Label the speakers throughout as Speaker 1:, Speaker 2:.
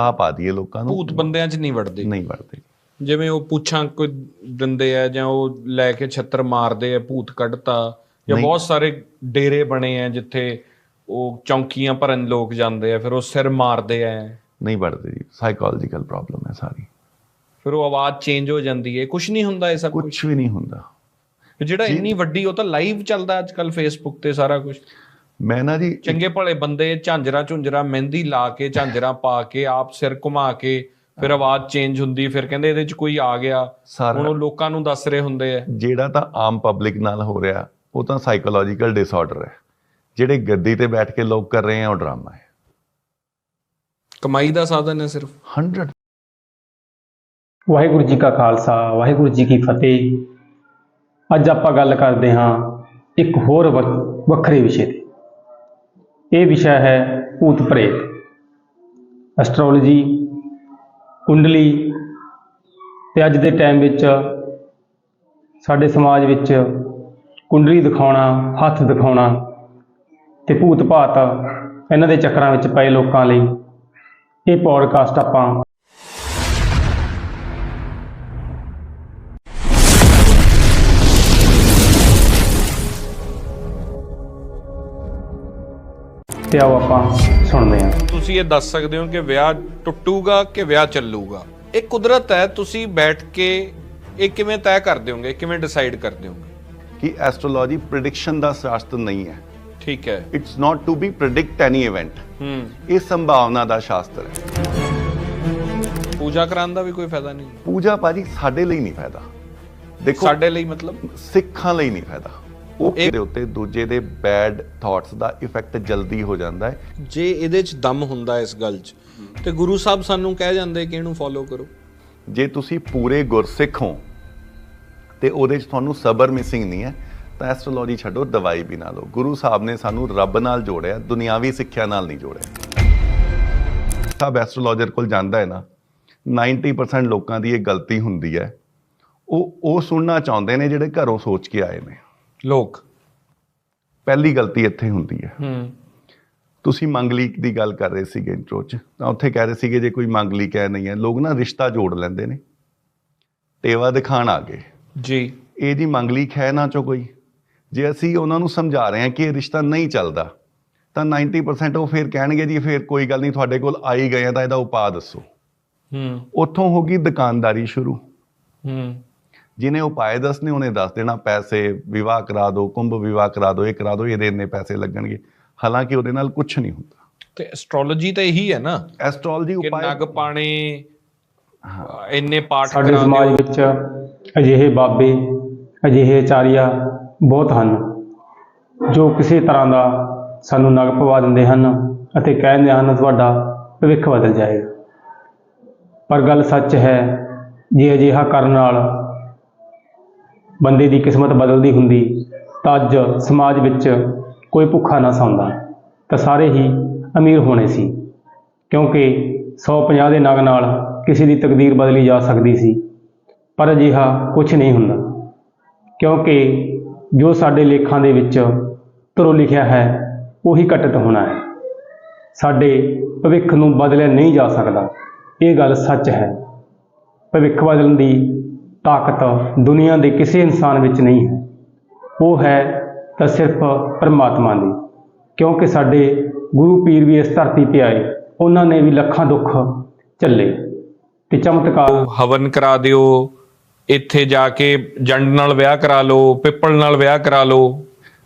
Speaker 1: ਆ ਪਾ ਦਈਏ ਲੋਕਾਂ ਨੂੰ।
Speaker 2: ਭੂਤ ਬੰਦਿਆਂ 'ਚ ਨਹੀਂ ਵੜਦੇ।
Speaker 1: ਨਹੀਂ ਵੜਦੇ।
Speaker 2: ਜਿਵੇਂ ਉਹ ਪੁੱਛਾਂ ਕੋਈ ਦਿੰਦੇ ਆ ਜਾਂ ਉਹ ਲੈ ਕੇ ਛੱਤਰ ਮਾਰਦੇ ਆ ਭੂਤ ਕੱਢਤਾ ਜਾਂ ਬਹੁਤ ਸਾਰੇ ਡੇਰੇ ਬਣੇ ਆ ਜਿੱਥੇ ਉਹ ਚੌਂਕੀਆਂ ਭਰਨ ਲੋਕ ਜਾਂਦੇ ਆ ਫਿਰ ਉਹ ਸਿਰ ਮਾਰਦੇ ਆ।
Speaker 1: ਨਹੀਂ ਵੜਦੇ ਜੀ। ਸਾਈਕੋਲੋਜੀਕਲ ਪ੍ਰੋਬਲਮ ਹੈ ਸਾਰੀ।
Speaker 2: ਫਿਰ ਉਹ ਆਵਾਜ਼ ਚੇਂਜ ਹੋ ਜਾਂਦੀ ਹੈ। ਕੁਝ ਨਹੀਂ ਹੁੰਦਾ ਇਹ ਸਭ ਕੁਝ
Speaker 1: ਵੀ ਨਹੀਂ ਹੁੰਦਾ।
Speaker 2: ਜਿਹੜਾ ਇੰਨੀ ਵੱਡੀ ਉਹ ਤਾਂ ਲਾਈਵ ਚੱਲਦਾ ਅੱਜ ਕੱਲ ਫੇਸਬੁੱਕ ਤੇ ਸਾਰਾ ਕੁਝ
Speaker 1: ਮੈਂ ਨਾ ਜੀ
Speaker 2: ਚੰਗੇ ਭਲੇ ਬੰਦੇ ਝਾਂਜਰਾ ਝੁੰਜਰਾ ਮਹਿੰਦੀ ਲਾ ਕੇ ਝਾਂਜਰਾ ਪਾ ਕੇ ਆਪ ਸਿਰ ਘੁਮਾ ਕੇ ਫਿਰ ਆਵਾਜ਼ ਚੇਂਜ ਹੁੰਦੀ ਫਿਰ ਕਹਿੰਦੇ ਇਹਦੇ ਚ ਕੋਈ ਆ ਗਿਆ। ਹੁਣ ਉਹ ਲੋਕਾਂ ਨੂੰ ਦੱਸ ਰਹੇ ਹੁੰਦੇ ਆ।
Speaker 1: ਜਿਹੜਾ ਤਾਂ ਆਮ ਪਬਲਿਕ ਨਾਲ ਹੋ ਰਿਹਾ ਉਹ ਤਾਂ ਸਾਈਕੋਲੋਜੀਕਲ ਡਿਸਆਰਡਰ ਹੈ। ਜਿਹੜੇ ਗੱਦੀ ਤੇ ਬੈਠ ਕੇ ਲੋਕ ਕਰ ਰਹੇ ਆ ਉਹ ਡਰਾਮਾ ਹੈ।
Speaker 2: ਕਮਾਈ ਦਾ ਸਾਧਨ ਹੈ ਸਿਰਫ।
Speaker 1: 100
Speaker 3: ਵਾਹਿਗੁਰੂ ਜੀ ਕਾ ਖਾਲਸਾ ਵਾਹਿਗੁਰੂ ਜੀ ਕੀ ਫਤਿਹ। ਅੱਜ ਆਪਾਂ ਗੱਲ ਕਰਦੇ ਹਾਂ ਇੱਕ ਹੋਰ ਵੱਖਰੇ ਵਿਸ਼ੇ ਤੇ। ਇਹ ਵਿਸ਼ਾ ਹੈ ਭੂਤ ਪ੍ਰੇਤ। ਐਸਟ੍ਰੋਲੋਜੀ ਕੁੰਡਲੀ ਤੇ ਅੱਜ ਦੇ ਟਾਈਮ ਵਿੱਚ ਸਾਡੇ ਸਮਾਜ ਵਿੱਚ ਕੁੰਡਲੀ ਦਿਖਾਉਣਾ, ਹੱਥ ਦਿਖਾਉਣਾ ਤੇ ਭੂਤ ਭਾਤ ਇਹਨਾਂ ਦੇ ਚੱਕਰਾਂ ਵਿੱਚ ਪਏ ਲੋਕਾਂ ਲਈ ਇਹ ਪੋਡਕਾਸਟ ਆਪਾਂ ਤੇ ਆਓ ਆਪਾਂ ਸੁਣਦੇ ਹਾਂ।
Speaker 2: ਤੁਸੀਂ ਇਹ ਦੱਸ ਸਕਦੇ ਹੋ ਕਿ ਵਿਆਹ ਟੁੱਟੂਗਾ ਕਿ ਵਿਆਹ ਚੱਲੂਗਾ? ਇਹ ਕੁਦਰਤ ਹੈ ਤੁਸੀਂ ਬੈਠ ਕੇ ਇਹ ਕਿਵੇਂ ਤੈਅ ਕਰਦੇ ਹੋਗੇ? ਕਿਵੇਂ ਡਿਸਾਈਡ ਕਰਦੇ ਹੋਗੇ?
Speaker 1: ਕਿ ਐਸਟ੍ਰੋਲੋਜੀ ਪ੍ਰਿਡਿਕਸ਼ਨ ਦਾ ਸ਼ਾਸਤਰ ਨਹੀਂ ਹੈ।
Speaker 2: ਠੀਕ ਹੈ।
Speaker 1: It's not to be predict any event
Speaker 2: ਹੂੰ।
Speaker 1: ਇਹ ਸੰਭਾਵਨਾ ਦਾ ਸ਼ਾਸਤਰ ਹੈ।
Speaker 2: ਪੂਜਾ ਕਰਾਉਣ ਦਾ ਵੀ ਕੋਈ ਫਾਇਦਾ ਨਹੀਂ?
Speaker 1: ਪੂਜਾ ਭਾਜੀ ਸਾਡੇ ਲਈ ਨਹੀਂ ਫਾਇਦਾ। ਦੇਖੋ
Speaker 2: ਸਾਡੇ ਲਈ ਮਤਲਬ?
Speaker 1: ਸਿੱਖਾਂ ਲਈ ਨਹੀਂ ਫਾਇਦਾ। ਉਹ ਦੇ ਉੱਤੇ ਦੂਜੇ ਦੇ ਬੈਡ ਥਾਟਸ ਦਾ ਇਫੈਕਟ ਜਲਦੀ ਹੋ ਜਾਂਦਾ ਹੈ।
Speaker 2: ਜੇ ਇਹਦੇ 'ਚ ਦਮ ਹੁੰਦਾ ਇਸ ਗੱਲ 'ਚ ਤੇ ਗੁਰੂ ਸਾਹਿਬ ਸਾਨੂੰ ਕਹਿ ਜਾਂਦੇ ਕਿ ਇਹਨੂੰ ਫੋਲੋ ਕਰੋ।
Speaker 1: ਜੇ ਤੁਸੀਂ ਪੂਰੇ ਗੁਰਸਿੱਖ ਹੋ ਤੇ ਉਹਦੇ 'ਚ ਤੁਹਾਨੂੰ ਸਬਰ ਮਿਸਿੰਗ ਨਹੀਂ ਹੈ ਤਾਂ ਐਸਟ੍ਰੋਲੋਜੀ ਛੱਡੋ ਦਵਾਈ ਵੀ ਨਾ ਲਓ। ਗੁਰੂ ਸਾਹਿਬ ਨੇ ਸਾਨੂੰ ਰੱਬ ਨਾਲ ਜੋੜਿਆ ਦੁਨਿਆਵੀ ਸਿੱਖਿਆ ਨਾਲ ਨਹੀਂ ਜੋੜਿਆ। ਸਭ ਐਸਟ੍ਰੋਲੋਜਰ ਕੋਲ ਜਾਂਦਾ ਹੈ ਨਾ 90% ਲੋਕਾਂ ਦੀ ਇਹ ਗਲਤੀ ਹੁੰਦੀ ਹੈ। ਉਹ ਉਹ ਸੁਣਨਾ ਚਾਹੁੰਦੇ ਨੇ ਜਿਹੜੇ ਘਰੋਂ ਸੋਚ ਕੇ ਆਏ ਨੇ।
Speaker 2: ਲੋਕ
Speaker 1: ਪਹਿਲੀ ਗਲਤੀ ਇੱਥੇ ਹੁੰਦੀ ਹੈ।
Speaker 2: ਹੂੰ।
Speaker 1: ਤੁਸੀਂ ਮੰਗਲੀਕ ਦੀ ਗੱਲ ਕਰ ਰਹੇ ਸੀਗੇ ਇੰਟਰੋ 'ਚ ਤਾਂ ਉੱਥੇ ਕਹਿ ਰਹੇ ਸੀਗੇ ਜੇ ਕੋਈ ਮੰਗਲੀਕ ਹੈ ਨਹੀਂ ਹੈ ਲੋਕ ਨਾ ਰਿਸ਼ਤਾ ਜੋੜ ਲੈਂਦੇ ਨੇ। ਟੇਵਾ ਦਿਖਾਣ ਆ ਗਏ।
Speaker 2: ਜੀ।
Speaker 1: ਇਹ ਜੀ ਮੰਗਲੀਕ ਹੈ ਨਾ ਚੋ ਕੋਈ? ਜੇ ਅਸੀਂ ਉਹਨਾਂ ਨੂੰ ਸਮਝਾ ਰਹੇ ਹਾਂ ਕਿ ਇਹ ਰਿਸ਼ਤਾ ਨਹੀਂ ਚੱਲਦਾ ਤਾਂ 90% ਉਹ ਫਿਰ ਕਹਿਣਗੇ ਜੀ ਫਿਰ ਕੋਈ ਗੱਲ ਨਹੀਂ ਤੁਹਾਡੇ ਕੋਲ ਆ ਹੀ ਗਏ ਆ ਤਾਂ ਇਹਦਾ ਉਪਾਅ ਦੱਸੋ।
Speaker 2: ਹੂੰ।
Speaker 1: ਉੱਥੋਂ ਹੋ ਗਈ ਦੁਕਾਨਦਾਰੀ ਸ਼ੁਰੂ।
Speaker 2: ਹੂੰ।
Speaker 1: ਜਿਹਨੇ ਉਪਾਅ ਦੱਸਨੇ ਉਹਨੇ ਦੱਸ ਦੇਣਾ ਪੈਸੇ ਵਿਵਾਹ ਕਰਾ ਦਿਓ ਕੁੰਭ ਵਿਵਾਹ ਕਰਾ ਦਿਓ ਇਹ ਕਰਾ ਦਿਓ ਇਹਦੇ ਇੰਨੇ ਪੈਸੇ ਲੱਗਣਗੇ। ਹਾਲਾਂਕਿ ਉਹਦੇ ਨਾਲ ਕੁਝ ਨਹੀਂ ਹੁੰਦਾ।
Speaker 2: ਤੇ ਐਸਟ੍ਰੋਲੋਜੀ ਤਾਂ ਇਹੀ ਹੈ ਨਾ
Speaker 1: ਐਸਟ੍ਰੋਲੋਜੀ
Speaker 2: ਕਿ
Speaker 1: ਉਪਾਅ
Speaker 2: ਨਗ ਪਾਣੇ ਇੰਨੇ ਪਾਠ
Speaker 3: ਸਾਡੇ ਸਮਾਜ ਵਿੱਚ ਅਜਿਹੇ ਬਾਬੇ ਅਜਿਹੇ ਆਚਾਰੀਆ ਬਹੁਤ ਹਨ ਜੋ ਕਿਸੇ ਤਰ੍ਹਾਂ ਦਾ ਸਾਨੂੰ ਨਗ ਪਵਾ ਦਿੰਦੇ ਹਨ ਅਤੇ ਕਹਿੰਦੇ ਹਨ ਤੁਹਾਡਾ ਭਵਿੱਖ ਬਦਲ ਜਾਏਗਾ। ਪਰ ਗੱਲ ਸੱਚ ਹੈ ਜੇ ਅਜਿਹਾ ਕਰਨ ਨਾਲ ਬੰਦੇ ਦੀ ਕਿਸਮਤ ਬਦਲਦੀ ਹੁੰਦੀ ਤਾਂ ਅੱਜ ਸਮਾਜ ਵਿੱਚ ਕੋਈ ਭੁੱਖਾ ਨਾ ਸੌਂਦਾ। ਤਾਂ ਸਾਰੇ ਹੀ ਅਮੀਰ ਹੋਣੇ ਸੀ, ਕਿਉਂਕਿ 150 ਦੇ ਨਗ ਨਾਲ ਕਿਸੇ ਦੀ ਤਕਦੀਰ ਬਦਲੀ ਜਾ ਸਕਦੀ ਸੀ। ਪਰ ਅਜਿਹਾ ਕੁਝ ਨਹੀਂ ਹੁੰਦਾ, ਕਿਉਂਕਿ ਜੋ ਸਾਡੇ ਲੇਖਾਂ ਦੇ ਵਿੱਚ ਧਰੋ ਲਿਖਿਆ ਹੈ, ਉਹੀ ਘਟਿਤ ਹੋਣਾ ਹੈ। ਸਾਡੇ ਭਵਿੱਖ ਨੂੰ ਬਦਲਿਆ ਨਹੀਂ ਜਾ ਸਕਦਾ, ਇਹ ਗੱਲ ਸੱਚ ਹੈ। ਭਵਿੱਖ ਬਦਲਣ ਦੀ ਤਾਕਤ ਦੁਨੀਆ ਦੇ ਕਿਸੇ ਇਨਸਾਨ ਵਿੱਚ ਨਹੀਂ ਹੈ। ਉਹ ਹੈ ਤਾਂ ਸਿਰਫ ਪਰਮਾਤਮਾ ਦੀ। ਕਿਉਂਕਿ ਸਾਡੇ ਗੁਰੂ ਪੀਰ ਵੀ ਇਸ ਧਰਤੀ ਤੇ ਆਏ, ਉਹਨਾਂ ਨੇ ਵੀ ਲੱਖਾਂ ਦੁੱਖ ਝੱਲੇ ਤੇ ਚਮਤਕਾਰ
Speaker 2: ਹਵਨ ਕਰਾ ਦਿਓ, ਇੱਥੇ ਜਾ ਕੇ ਜੰਡ ਨਾਲ ਵਿਆਹ ਕਰਾ ਲਓ, ਪਿੱਪਲ ਨਾਲ ਵਿਆਹ ਕਰਾ ਲਓ।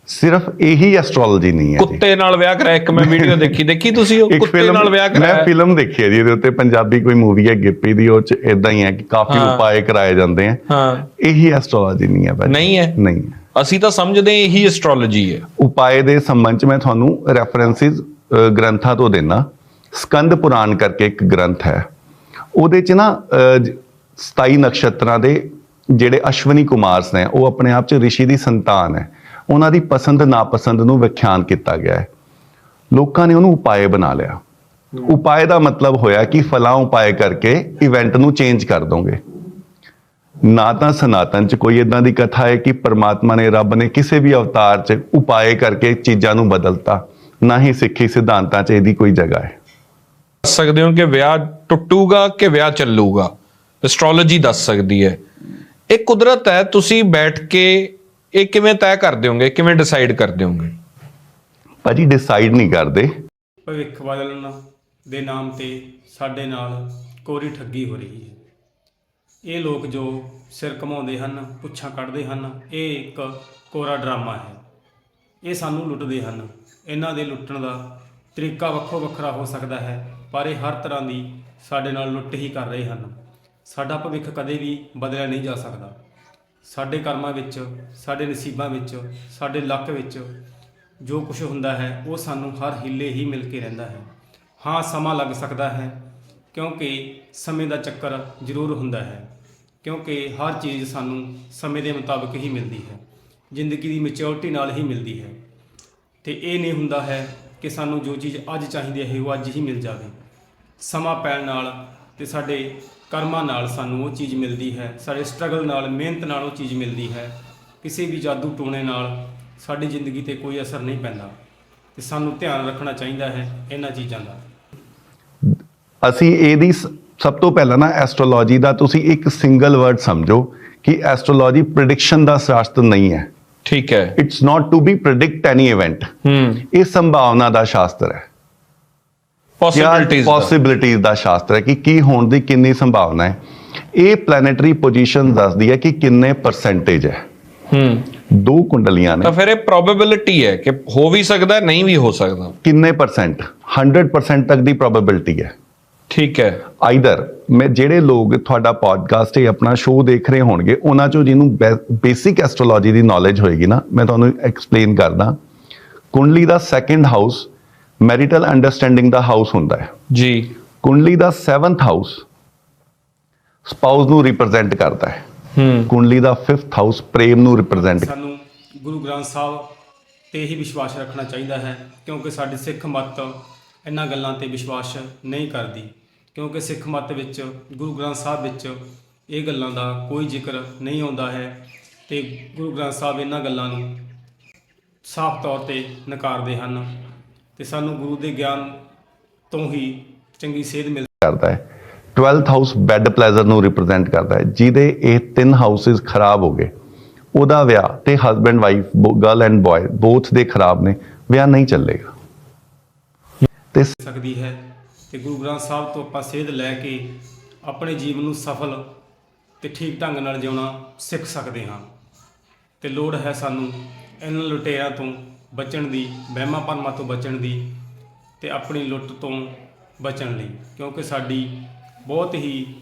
Speaker 1: ਸਿਰਫ ਇਹੀ ਐਸਟ੍ਰੋਲੋਜੀ ਨਹੀਂ ਹੈ
Speaker 2: ਕੁੱਤੇ ਨਾਲ ਵਿਆਹ ਕਰਾਇਆ ਇੱਕ ਮੈਂ ਵੀਡੀਓ ਦੇਖੀ ਦੇਖੀ ਤੁਸੀਂ ਉਹ ਕੁੱਤੇ ਨਾਲ ਵਿਆਹ
Speaker 1: ਮੈਂ
Speaker 2: ਕਰਾਇਆ
Speaker 1: ਫਿਲਮ ਦੇਖੀ ਹੈ ਜੀ ਇਹਦੇ ਉੱਤੇ ਪੰਜਾਬੀ ਕੋਈ ਮੂਵੀ ਹੈ ਗਿੱਪੀ ਦੀ ਉਹ ਚ ਇਦਾਂ ਹੀ ਹੈ ਕਿ ਕਾਫੀ। ਉਪਾਏ ਕਰਾਏ ਜਾਂਦੇ ਆ।
Speaker 2: ਹਾਂ।
Speaker 1: ਇਹੀ ਐਸਟ੍ਰੋਲੋਜੀ ਨਹੀਂ ਹੈ ਭਾਜੀ।
Speaker 2: ਨਹੀਂ ਹੈ?
Speaker 1: ਨਹੀਂ।
Speaker 2: ਅਸੀਂ ਤਾਂ ਸਮਝਦੇ ਹਾਂ ਇਹੀ ਐਸਟ੍ਰੋਲੋਜੀ ਹੈ।
Speaker 1: ਉਪਾਏ ਦੇ ਸੰਬੰਧ ਚ ਮੈਂ ਤੁਹਾਨੂੰ ਰੈਫਰੈਂਸਿਸ ਗ੍ਰੰਥਾਂ ਤੋਂ ਦੇਣਾ ਸਕੰਦ ਪੁਰਾਣ ਕਰਕੇ ਇੱਕ ਗ੍ਰੰਥ ਹੈ। ਉਹਦੇ ਚ ਨਾ ਅਹ, ਜ- 27 ਨਕਸ਼ਤਰਾਂ ਦੇ ਜਿਹੜੇ ਅਸ਼ਵਨੀ ਕੁਮਾਰਸ ਨੇ ਉਹ ਆਪਣੇ ਆਪ ਚ ਰਿਸ਼ੀ ਦੀ ਸੰਤਾਨ ਹੈ। ਉਹਨਾਂ ਦੀ ਪਸੰਦ ਨਾਪਸੰਦ ਨੂੰ ਵਿਖਿਆਨ ਕੀਤਾ ਗਿਆ ਹੈ। ਲੋਕਾਂ ਨੇ ਉਹਨੂੰ ਉਪਾਏ ਬਣਾ ਲਿਆ। ਉਪਾਏ ਦਾ ਮਤਲਬ ਹੋਇਆ ਕਿ ਫਲਾਂ ਉਪਾਏ ਕਰਕੇ ਇਵੈਂਟ ਨੂੰ ਚੇਂਜ ਕਰ ਦੋਗੇ। ਨਾ ਤਾਂ ਸਨਾਤਨ ਚ ਕੋਈ ਇਦਾਂ ਦੀ ਕਥਾ ਹੈ ਕਿ ਪਰਮਾਤਮਾ ਨੇ ਰੱਬ ਨੇ ਕਿਸੇ ਵੀ ਅਵਤਾਰ ਚ ਉਪਾਏ ਕਰਕੇ ਚੀਜ਼ਾਂ ਨੂੰ ਬਦਲਤਾ। ਨਾ ਹੀ ਸਿੱਖੀ ਸਿਧਾਂਤਾਂ ਚ ਇਹਦੀ ਕੋਈ ਜਗ੍ਹਾ ਹੈ।
Speaker 2: ਦੱਸ ਸਕਦੇ ਹੋ ਕਿ ਵਿਆਹ ਟੁੱਟੂਗਾ ਕਿ ਵਿਆਹ ਚੱਲੂਗਾ? ਐਸਟ੍ਰੋਲੋਜੀ ਦੱਸ ਸਕਦੀ ਹੈ। ਇਹ ਕੁਦਰਤ ਹੈ, ਤੁਸੀਂ ਬੈਠ ਕੇ ਇਹ ਕਿਵੇਂ ਤੈਅ ਕਰਦੇ ਹੋਗੇ? ਕਿਵੇਂ ਡਿਸਾਈਡ ਕਰਦੇ ਹੋਗੇ?
Speaker 1: ਭਾਜੀ ਡਿਸਾਈਡ ਨਹੀਂ ਕਰਦੇ।
Speaker 3: ਭਵਿੱਖ ਬਦਲਣ ਦੇ ਨਾਮ ਤੇ ਸਾਡੇ ਨਾਲ ਕੋਰੀ ਠੱਗੀ ਹੋ ਰਹੀ ਹੈ। ਇਹ ਲੋਕ ਜੋ ਸਿਰ ਘਮਾਉਂਦੇ ਹਨ ਪੁੱਛਾਂ ਕੱਢਦੇ ਹਨ ਇਹ ਇੱਕ ਕੋਰਾ ਡਰਾਮਾ ਹੈ। ਇਹ ਸਾਨੂੰ ਲੁੱਟਦੇ ਹਨ। ਇਹਨਾਂ ਦੇ ਲੁੱਟਣ ਦਾ ਤਰੀਕਾ ਵੱਖੋ ਵੱਖਰਾ ਹੋ ਸਕਦਾ ਹੈ ਪਰ ਇਹ ਹਰ ਤਰ੍ਹਾਂ ਦੀ ਸਾਡੇ ਨਾਲ ਲੁੱਟ ਹੀ ਕਰ ਰਹੇ ਹਨ। ਸਾਡਾ ਭਵਿੱਖ ਕਦੇ ਵੀ ਬਦਲਿਆ ਨਹੀਂ ਜਾ ਸਕਦਾ। ਸਾਡੇ ਕਰਮਾਂ ਵਿੱਚ, ਸਾਡੇ ਨਸੀਬਾਂ ਵਿੱਚ, ਸਾਡੇ ਲੱਕ ਵਿੱਚ ਜੋ ਕੁਝ ਹੁੰਦਾ ਹੈ, ਉਹ ਸਾਨੂੰ ਹਰ ਹਿੱਲੇ ਹੀ ਮਿਲ ਕੇ ਰਹਿੰਦਾ ਹੈ। ਹਾਂ, ਸਮਾਂ ਲੱਗ ਸਕਦਾ ਹੈ, ਕਿਉਂਕਿ ਸਮੇਂ ਦਾ ਚੱਕਰ ਜ਼ਰੂਰ ਹੁੰਦਾ ਹੈ, ਕਿਉਂਕਿ ਹਰ ਚੀਜ਼ ਸਾਨੂੰ ਸਮੇਂ ਦੇ ਮੁਤਾਬਕ ਹੀ ਮਿਲਦੀ ਹੈ, ਜ਼ਿੰਦਗੀ ਦੀ ਮੈਚੁਰਿਟੀ ਨਾਲ ਹੀ ਮਿਲਦੀ ਹੈ। ਤੇ ਇਹ ਨਹੀਂ ਹੁੰਦਾ ਹੈ ਕਿ ਸਾਨੂੰ ਜੋ ਚੀਜ਼ ਅੱਜ ਚਾਹੀਦੀ ਹੈ, ਉਹ ਅੱਜ ਹੀ ਮਿਲ ਜਾਵੇ। ਸਮਾਂ ਪੈਣ ਨਾਲ ਤੇ ਸਾਡੇ ਕਰਮਾਂ ਨਾਲ ਸਾਨੂੰ ਉਹ ਚੀਜ਼ ਮਿਲਦੀ ਹੈ ਸਾਡੇ ਸਟਰਗਲ ਨਾਲ ਮਿਹਨਤ ਨਾਲ ਉਹ ਚੀਜ਼ ਮਿਲਦੀ ਹੈ। ਕਿਸੇ ਵੀ ਜਾਦੂ ਟੂਣੇ ਨਾਲ ਸਾਡੀ ਜ਼ਿੰਦਗੀ ਤੇ ਕੋਈ ਅਸਰ ਨਹੀਂ ਪੈਂਦਾ ਤੇ ਸਾਨੂੰ ਧਿਆਨ ਰੱਖਣਾ ਚਾਹੀਦਾ ਹੈ ਇਹਨਾਂ ਚੀਜ਼ਾਂ ਦਾ।
Speaker 1: ਅਸੀਂ ਇਹਦੀ ਸ- ਸਭ ਤੋਂ ਪਹਿਲਾਂ ਨਾ ਐਸਟ੍ਰੋਲੋਜੀ ਦਾ ਤੁਸੀਂ ਇੱਕ ਸਿੰਗਲ ਵਰਡ ਸਮਝੋ ਕਿ ਐਸਟ੍ਰੋਲੋਜੀ ਪ੍ਰੈਡਿਕਸ਼ਨ ਦਾ ਸ਼ਾਸਤਰ ਨਹੀਂ ਹੈ।
Speaker 2: ਠੀਕ ਹੈ।
Speaker 1: It's not to be predict any event
Speaker 2: ਹੂੰ।
Speaker 1: ਇਹ ਸੰਭਾਵਨਾ ਦਾ ਸ਼ਾਸਤਰ ਹੈ।
Speaker 2: ਪੋਸਿਬਿਲਿਟੀਜ਼
Speaker 1: ਪੋਸਿਬਿਲਿਟੀਜ਼ ਦਾ ਸ਼ਾਸਤਰ ਹੈ ਕਿ ਕੀ ਹੋਣ ਦੀ ਕਿੰਨੀ ਸੰਭਾਵਨਾ ਹੈ। ਇਹ ਪਲੈਨੇਟਰੀ ਪੋਜੀਸ਼ਨ ਦੱਸਦੀ ਹੈ ਕਿ ਕਿੰਨੇ ਪਰਸੈਂਟੇਜ ਹੈ।
Speaker 2: ਹੂੰ।
Speaker 1: ਦੋ ਕੁੰਡਲੀਆਂ ਨੇ।
Speaker 2: ਤਾਂ ਫਿਰ ਇਹ ਪ੍ਰੋਬੇਬਿਲਿਟੀ ਹੈ ਕਿ ਹੋ ਵੀ ਸਕਦਾ ਨਹੀਂ ਵੀ ਹੋ ਸਕਦਾ।
Speaker 1: ਕਿੰਨੇ ਪਰਸੈਂਟ 100% ਤੱਕ ਦੀ ਪ੍ਰੋਬੇਬਿਲਿਟੀ ਹੈ।
Speaker 2: ਠੀਕ ਹੈ।
Speaker 1: ਆਈਦਰ ਮੈਂ ਜਿਹੜੇ ਲੋਕ ਤੁਹਾਡਾ ਪੋਡਕਾਸਟ ਇਹ ਆਪਣਾ ਸ਼ੋਅ ਦੇਖ ਰਹੇ ਹੋਣਗੇ ਉਹਨਾਂ ਚੋਂ ਜਿਹਨੂੰ ਬੇਸਿਕ ਐਸਟ੍ਰੋਲੋਜੀ ਦੀ ਨੌਲੇਜ ਹੋਏਗੀ ਨਾ ਮੈਂ ਤੁਹਾਨੂੰ ਐਕਸਪਲੇਨ ਕਰਦਾ। ਕੁੰਡਲੀ ਦਾ ਸੈਕੰਡ ਹਾਊਸ ਮੈਰਿਟਲ ਅੰਡਰਸਟੈਂਡਿੰਗ ਦਾ ਹਾਊਸ ਹੁੰਦਾ ਹੈ।
Speaker 2: ਜੀ।
Speaker 1: ਕੁੰਡਲੀ ਦਾ 7th ਹਾਊਸ ਸਪਾਊਸ ਨੂੰ ਰਿਪਰੈਜ਼ੈਂਟ ਕਰਦਾ ਹੈ।
Speaker 2: ਹੂੰ।
Speaker 1: ਕੁੰਡਲੀ ਦਾ 5th ਹਾਊਸ ਪ੍ਰੇਮ ਨੂੰ ਰਿਪਰੈਜ਼ੈਂਟ
Speaker 3: ਸਾਨੂੰ ਗੁਰੂ ਗ੍ਰੰਥ ਸਾਹਿਬ ਤੇ ਹੀ ਵਿਸ਼ਵਾਸ ਰੱਖਣਾ ਚਾਹੀਦਾ ਹੈ ਕਿਉਂਕਿ ਸਾਡੀ ਸਿੱਖ ਮੱਤ ਇਹਨਾਂ ਗੱਲਾਂ ਤੇ ਵਿਸ਼ਵਾਸ ਨਹੀਂ ਕਰਦੀ। ਕਿਉਂਕਿ ਸਿੱਖ ਮੱਤ ਵਿੱਚ ਗੁਰੂ ਗ੍ਰੰਥ ਸਾਹਿਬ ਵਿੱਚ ਇਹ ਗੱਲਾਂ ਦਾ ਕੋਈ ਜ਼ਿਕਰ ਨਹੀਂ ਆਉਂਦਾ ਹੈ ਤੇ ਗੁਰੂ ਗ੍ਰੰਥ ਸਾਹਿਬ ਇਹਨਾਂ ਗੱਲਾਂ ਨੂੰ ਸਾਫ਼ ਤੌਰ ਤੇ ਨਕਾਰਦੇ ਹਨ। ਤੇ ਸਾਨੂੰ ਗੁਰੂ ਦੇ ਗਿਆਨ ਤੋਂ ਹੀ ਚੰਗੀ ਸੇਧ ਮਿਲ
Speaker 1: ਕਰਦਾ ਹੈ। 12th ਹਾਊਸ ਬੈੱਡ ਪਲੇਜ਼ਰ ਨੂੰ ਰਿਪਰੈਜ਼ੈਂਟ ਕਰਦਾ ਹੈ ਜਿਹਦੇ ਇਹ ਤਿੰਨ ਹਾਊਸਸ ਖਰਾਬ ਹੋ ਗਏ। ਉਹਦਾ ਵਿਆਹ ਤੇ husband wife girl and boy both ਦੇ ਖਰਾਬ ਨੇ ਵਿਆਹ ਨਹੀਂ ਚੱਲੇਗਾ। ਤੇ
Speaker 3: ਸਕਦੀ ਹੈ ਤੇ ਗੁਰੂ ਗ੍ਰੰਥ ਸਾਹਿਬ ਤੋਂ ਆਪਾਂ ਸੇਧ ਲੈ ਕੇ ਆਪਣੇ ਜੀਵਨ ਨੂੰ ਸਫਲ ਤੇ ਠੀਕ ਢੰਗ ਨਾਲ ਜਿਉਣਾ ਸਿੱਖ ਸਕਦੇ ਹਾਂ। ਤੇ ਲੋੜ ਹੈ ਸਾਨੂੰ ਇਹਨਾਂ ਲੁਟੇਰਿਆਂ ਤੋਂ ਬਚਣ ਦੀ ਵਹਿਮਾਂ ਭਰਮਾਂ ਤੋਂ ਬਚਣ ਦੀ ਤੇ ਆਪਣੀ ਲੁੱਟ ਤੋਂ ਬਚਣ ਲਈ, ਕਿਉਂਕਿ ਸਾਡੀ ਬਹੁਤ ਹੀ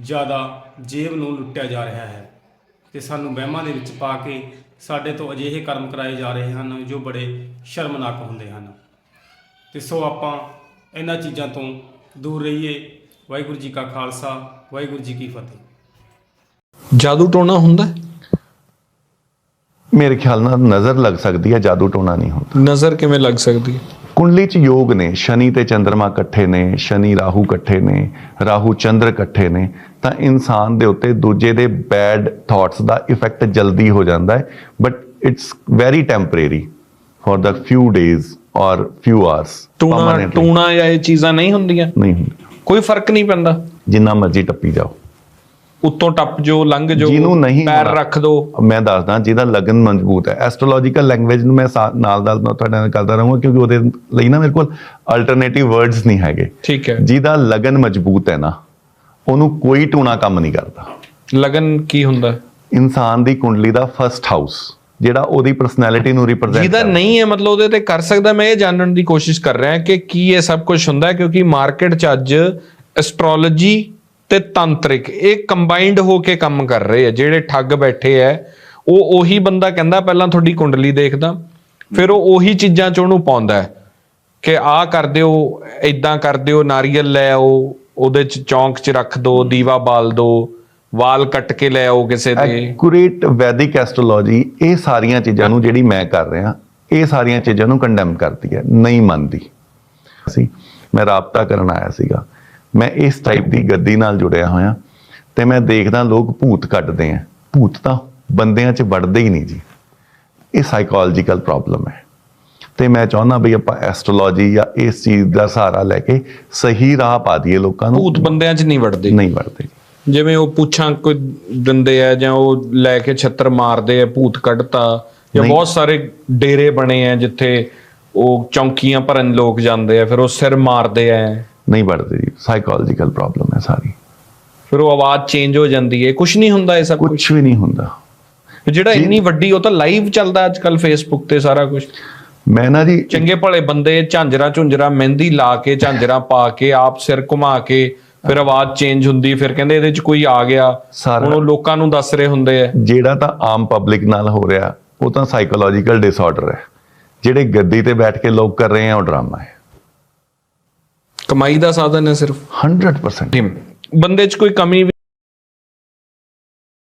Speaker 3: ਜ਼ਿਆਦਾ ਜੇਬ ਨੂੰ ਲੁੱਟਿਆ ਜਾ ਰਿਹਾ ਹੈ ਤੇ ਸਾਨੂੰ ਵਹਿਮਾਂ ਦੇ ਵਿੱਚ ਪਾ ਕੇ ਸਾਡੇ ਤੋਂ ਅਜਿਹੇ ਕਰਮ ਕਰਾਏ ਜਾ ਰਹੇ ਹਨ ਜੋ ਬੜੇ ਸ਼ਰਮਨਾਕ ਹੁੰਦੇ ਹਨ। ਤੇ ਸੋ ਆਪਾਂ ਇਹਨਾਂ ਚੀਜ਼ਾਂ ਤੋਂ ਦੂਰ ਰਹੀਏ। ਵਾਹਿਗੁਰੂ ਜੀ ਕਾ ਖਾਲਸਾ, ਵਾਹਿਗੁਰੂ ਜੀ ਕੀ ਫਤਿਹ।
Speaker 2: ਜਾਦੂ ਟੋਣਾ ਹੁੰਦਾ ਹੈ?
Speaker 1: ਮੇਰੇ ਖਿਆਲ ਨਾਲ ਨਜ਼ਰ ਲੱਗ ਸਕਦੀ ਹੈ ਜਾਦੂ ਟੋਣਾ ਨਹੀਂ ਹੁੰਦਾ।
Speaker 2: ਨਜ਼ਰ ਕਿਵੇਂ ਲੱਗ ਸਕਦੀ ਹੈ?
Speaker 1: ਕੁੰਡਲੀ 'ਚ ਯੋਗ ਨੇ ਸ਼ਨੀ ਤੇ ਚੰ드ਰਮਾ ਇਕੱਠੇ ਨੇ ਸ਼ਨੀ ਰਾਹੂ ਇਕੱਠੇ ਨੇ ਰਾਹੂ ਚੰਦਰ ਇਕੱਠੇ ਨੇ ਤਾਂ ਇਨਸਾਨ ਦੇ ਉੱਤੇ ਦੂਜੇ ਦੇ ਬੈਡ ਥਾਟਸ ਦਾ ਇਫੈਕਟ ਜਲਦੀ ਹੋ ਜਾਂਦਾ ਹੈ but it's very temporary for the few days or few hours
Speaker 2: ਟੂਣਾ ਟੂਣਾ ਇਹ ਚੀਜ਼ਾਂ ਨਹੀਂ ਹੁੰਦੀਆਂ?
Speaker 1: ਨਹੀਂ
Speaker 2: ਕੋਈ ਫ਼ਰਕ ਨਹੀਂ ਪੈਂਦਾ?
Speaker 1: ਜਿੰਨਾ ਮਰਜ਼ੀ ਟੱਪੀ ਜਾਓ।
Speaker 2: ਉੱਤੋਂ ਟੱਪ ਜੋ ਲੰਘ ਜੋ
Speaker 1: ਜਿਹਨੂੰ ਨਹੀਂ
Speaker 2: ਪੈਰ। ਰੱਖ ਦੋ।
Speaker 1: ਮੈਂ ਦੱਸਦਾ ਜਿਹਦਾ ਲਗਨ ਮਜ਼ਬੂਤ ਹੈ। ਐਸਟ੍ਰੋਲੋਜੀਕਲ ਲੈਂਗੁਏਜ ਨੂੰ ਮੈਂ ਸਾ- ਨਾਲ ਨਾਲ ਮੈਂ ਤੁਹਾਡੇ ਨਾਲ ਕਰਦਾ ਰਹੂੰਗਾ ਕਿਉਂਕਿ ਉਹਦੇ ਲਈ ਨਾ ਮੇਰੇ ਕੋਲ ਅਲਟਰਨੇਟਿਵ ਵਰਡਸ ਨਹੀਂ ਹੈਗੇ।
Speaker 2: ਠੀਕ ਹੈ।
Speaker 1: ਜਿਹਦਾ ਲਗਨ ਮਜ਼ਬੂਤ ਹੈ ਨਾ ਉਹਨੂੰ ਕੋਈ ਟੂਣਾ ਕੰਮ ਨਹੀਂ ਕਰਦਾ।
Speaker 2: ਲਗਨ ਕੀ ਹੁੰਦਾ? ਹੈ?
Speaker 1: ਇਨਸਾਨ ਦੀ ਕੁੰਡਲੀ ਦਾ ਫਰਸਟ ਹਾਊਸ ਜਿਹੜਾ ਉਹਦੀ ਪਰਸਨੈਲਿਟੀ ਨੂੰ ਰਿਪਰੈਜ਼ੈਂਟ
Speaker 2: ਜਿਹਦਾ ਨਹੀਂ ਹੈ ਮਤਲਬ ਉਹਦੇ ਤੇ ਕਰ ਸਕਦਾ। ਮੈਂ ਇਹ ਜਾਣਨ ਦੀ ਕੋਸ਼ਿਸ਼ ਕਰ ਰਿਹਾ ਕਿ ਕੀ ਇਹ ਸਭ ਕੁਝ ਹੁੰਦਾ ਹੈ ਕਿਉਂਕਿ ਮਾਰਕੀਟ 'ਚ ਅੱਜ ਐਸਟ੍ਰੋਲੋਜੀ ਤੇ ਤੰਤਰਿਕ, ਇਹ ਕੰਬਾਈਨਡ ਹੋ ਕੇ ਕੰਮ ਕਰ ਰਹੇ ਆ, ਜਿਹੜੇ ਠੱਗ ਬੈਠੇ ਐ ਉਹ ਉਹੀ ਬੰਦਾ ਕਹਿੰਦਾ, ਪਹਿਲਾਂ ਤੁਹਾਡੀ ਕੁੰਡਲੀ ਦੇਖਦਾ, ਫਿਰ ਉਹ ਉਹੀ ਚੀਜ਼ਾਂ 'ਚ ਉਹਨੂੰ ਪਾਉਂਦਾ ਕਿ ਆਹ ਕਰ ਦਿਓ ਇਦਾਂ ਕਰ ਦਿਓ, ਨਾਰੀਅਲ ਲੈ ਆਓ, ਉਹਦੇ 'ਚ ਚੌਂਕ 'ਚ ਰੱਖ ਦਿਓ ਦੀਵਾ ਬਾਲ ਦਿਓ ਵਾਲ ਕੱਟ ਕੇ ਲੈ ਆਓ ਕਿਸੇ ਦੇ।
Speaker 1: ਐਕੂਰੇਟ ਵੈਦਿਕ ਐਸਟ੍ਰੋਲੋਜੀ ਇਹ ਸਾਰੀਆਂ ਚੀਜ਼ਾਂ ਨੂੰ ਜਿਹੜੀ ਮੈਂ ਕਰ ਰਿਹਾ, ਇਹ ਸਾਰੀਆਂ ਚੀਜ਼ਾਂ ਨੂੰ ਕੰਡੈਮ ਕਰਦੀ ਹੈ, ਨਹੀਂ ਮੰਨਦੀ। ਸੀ ਮੈਂ ਰਾਬਤਾ ਕਰਨ ਆਇਆ ਸੀਗਾ। ਮੈਂ ਇਸ ਟਾਈਪ ਦੀ ਗੱਦੀ ਨਾਲ ਜੁੜਿਆ ਹੋਇਆ ਤੇ ਮੈਂ ਦੇਖਦਾ ਲੋਕ ਭੂਤ ਕੱਢਦੇ ਆ। ਭੂਤ ਤਾਂ ਬੰਦਿਆਂ 'ਚ ਵੜਦੇ ਹੀ ਨਹੀਂ ਜੀ। ਇਹ ਸਾਈਕੋਲੋਜੀਕਲ ਪ੍ਰੋਬਲਮ ਹੈ। ਤੇ ਮੈਂ ਚਾਹੁੰਦਾ ਵੀ ਆਪਾਂ ਐਸਟ੍ਰੋਲੋਜੀ ਜਾਂ ਇਸ ਚੀਜ਼ ਦਾ ਸਹਾਰਾ ਲੈ ਕੇ ਸਹੀ ਰਾਹ ਪਾ ਦਈਏ ਲੋਕਾਂ ਨੂੰ।
Speaker 2: ਭੂਤ ਬੰਦਿਆਂ 'ਚ ਨਹੀਂ ਵੜਦੇ।
Speaker 1: ਨਹੀਂ ਵੜਦੇ।
Speaker 2: ਜਿਵੇਂ ਉਹ ਪੁੱਛਾਂ ਕੋਈ ਦਿੰਦੇ ਆ ਜਾਂ ਉਹ ਲੈ ਕੇ ਛੱਤਰ ਮਾਰਦੇ ਆ ਭੂਤ ਕੱਢਤਾ ਜਾਂ। ਬਹੁਤ ਸਾਰੇ ਡੇਰੇ ਬਣੇ ਆ ਜਿੱਥੇ ਉਹ ਚੌਂਕੀਆਂ ਭਰਨ ਲੋਕ ਜਾਂਦੇ ਆ ਫਿਰ ਉਹ ਸਿਰ ਮਾਰਦੇ ਆ।
Speaker 1: ਨਹੀਂ ਵੜਦੇ ਜੀ ਸਾਈਕੋਲੋਜੀਕਲ ਪ੍ਰੋਬਲਮ ਹੈ ਸਾਰੀ।
Speaker 2: ਫਿਰ ਉਹ ਆਵਾਜ਼ ਚੇਂਜ ਹੋ ਜਾਂਦੀ ਹੈ ਕੁਝ ਨਹੀਂ ਹੁੰਦਾ ਇਹ ਸਭ ਕੁਝ
Speaker 1: ਵੀ ਨਹੀਂ ਹੁੰਦਾ।
Speaker 2: ਜਿਹੜਾ ਇੰਨੀ ਵੱਡੀ ਉਹ ਤਾਂ ਲਾਈਵ ਚੱਲਦਾ ਅੱਜ ਕੱਲ ਫੇਸਬੁੱਕ ਤੇ ਸਾਰਾ ਕੁਝ
Speaker 1: ਮੈਂ ਨਾ ਜੀ
Speaker 2: ਚੰਗੇ ਭਲੇ ਬੰਦੇ ਝਾਂਜਰਾ ਝੁੰਜਰਾ ਮਹਿੰਦੀ ਲਾ ਕੇ ਝਾਂਜਰਾ ਪਾ ਕੇ ਆਪ ਸਿਰ ਘੁਮਾ ਕੇ ਫਿਰ ਆਵਾਜ਼ ਚੇਂਜ ਹੁੰਦੀ ਫਿਰ ਕਹਿੰਦੇ ਇਹਦੇ 'ਚ ਕੋਈ ਆ ਗਿਆ। ਹੁਣ ਉਹ ਲੋਕਾਂ ਨੂੰ ਦੱਸ ਰਹੇ ਹੁੰਦੇ ਆ।
Speaker 1: ਜਿਹੜਾ ਤਾਂ ਆਮ ਪਬਲਿਕ ਨਾਲ ਹੋ ਰਿਹਾ ਉਹ ਤਾਂ ਸਾਈਕੋਲੋਜੀਕਲ ਡਿਸਆਰਡਰ ਹੈ। ਜਿਹੜੇ ਗੱਦੀ ਤੇ ਬੈਠ ਕੇ ਲੋਕ ਕਰ ਰਹੇ ਆ ਉਹ ਡਰਾਮਾ ਹੈ।
Speaker 2: ਕਮਾਈ ਦਾ ਸਾਧਨ ਹੈ ਸਿਰਫ।
Speaker 1: 100%
Speaker 2: ਬੰਦੇ 'ਚ ਕੋਈ ਕਮੀ ਵੀ